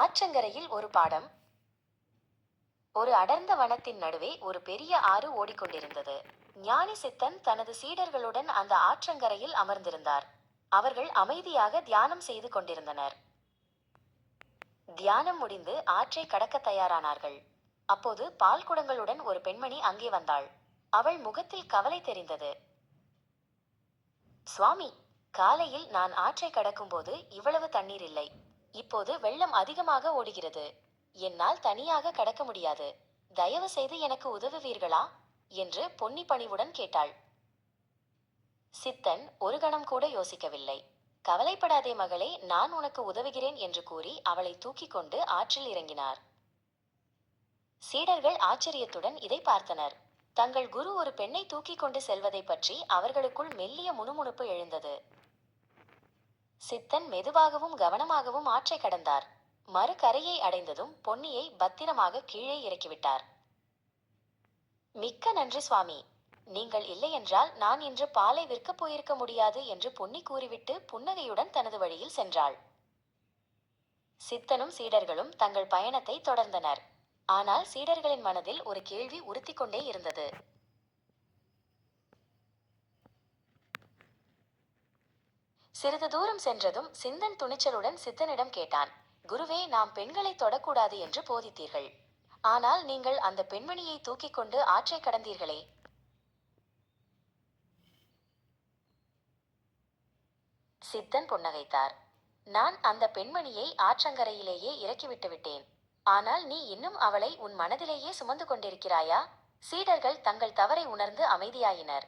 ஆற்றங்கரையில் ஒரு பாடம். ஒரு அடர்ந்த வனத்தின் நடுவே ஒரு பெரிய ஆறு ஓடிக்கொண்டிருந்தது. ஞானி சித்தன் தனது சீடர்களுடன் அந்த ஆற்றங்கரையில் அமர்ந்திருந்தார். அவர்கள் அமைதியாக தியானம் செய்து கொண்டிருந்தனர். தியானம் முடிந்து ஆற்றை கடக்க தயாரானார்கள். அப்போது பால் குடங்களுடன் ஒரு பெண்மணி அங்கே வந்தாள். அவள் முகத்தில் கவலை தெரிந்தது. சுவாமி காலையில் நான் ஆற்றை கடக்கும்போது இவ்வளவு தண்ணீர் இல்லை. இப்போது வெள்ளம் அதிகமாக ஓடுகிறது. என்னால் தனியாக கடக்க முடியாது. தயவு செய்து எனக்கு உதவுவீர்களா? என்று பொன்னி பணிவுடன் கேட்டாள். சித்தன் ஒரு கணம் கூட யோசிக்கவில்லை. கவலைப்படாதே மகளே நான் உனக்கு உதவுகிறேன் என்று கூறி அவளை தூக்கிக் கொண்டு ஆற்றில் இறங்கினார். சீடர்கள் ஆச்சரியத்துடன் இதை பார்த்தனர். தங்கள் குரு ஒரு பெண்ணை தூக்கிக் கொண்டு செல்வதை பற்றி அவர்களுக்குள் மெல்லிய முணுமுணுப்பு எழுந்தது. சித்தன் மெதுவாகவும் கவனமாகவும் ஆற்றை கடந்தார். மறுகரையை அடைந்ததும் பொன்னியை பத்திரமாக கீழே இறக்கிவிட்டார். மிக்க நன்றி சுவாமி. நீங்கள் இல்லையென்றால் நான் இன்று பாலை விற்கப் போயிருக்க முடியாது என்று பொன்னி கூறிவிட்டு புன்னகையுடன் தனது வழியில் சென்றாள். சித்தனும் சீடர்களும் தங்கள் பயணத்தை தொடர்ந்தனர். ஆனால் சீடர்களின் மனதில் ஒரு கேள்வி உறுத்திக்கொண்டே இருந்தது. சிறிது தூரம் சென்றதும் சிந்தன் துணிச்சலுடன் சித்தனிடம் கேட்டான் குருவே நாம் பெண்களை தொடக்கூடாது என்று போதித்தீர்கள். ஆனால் நீங்கள் அந்த பெண்மணியை தூக்கிக் கொண்டு ஆற்றை கடந்தீர்களே. சித்தன் புன்னகைத்தார் நான் அந்த பெண்மணியை ஆற்றங்கரையிலேயே இறக்கிவிட்டு விட்டேன் ஆனால் நீ இன்னும் அவளை உன் மனதிலேயே சுமந்து கொண்டிருக்கிறாயா? சீடர்கள் தங்கள் தவறை உணர்ந்து அமைதியாயினர்.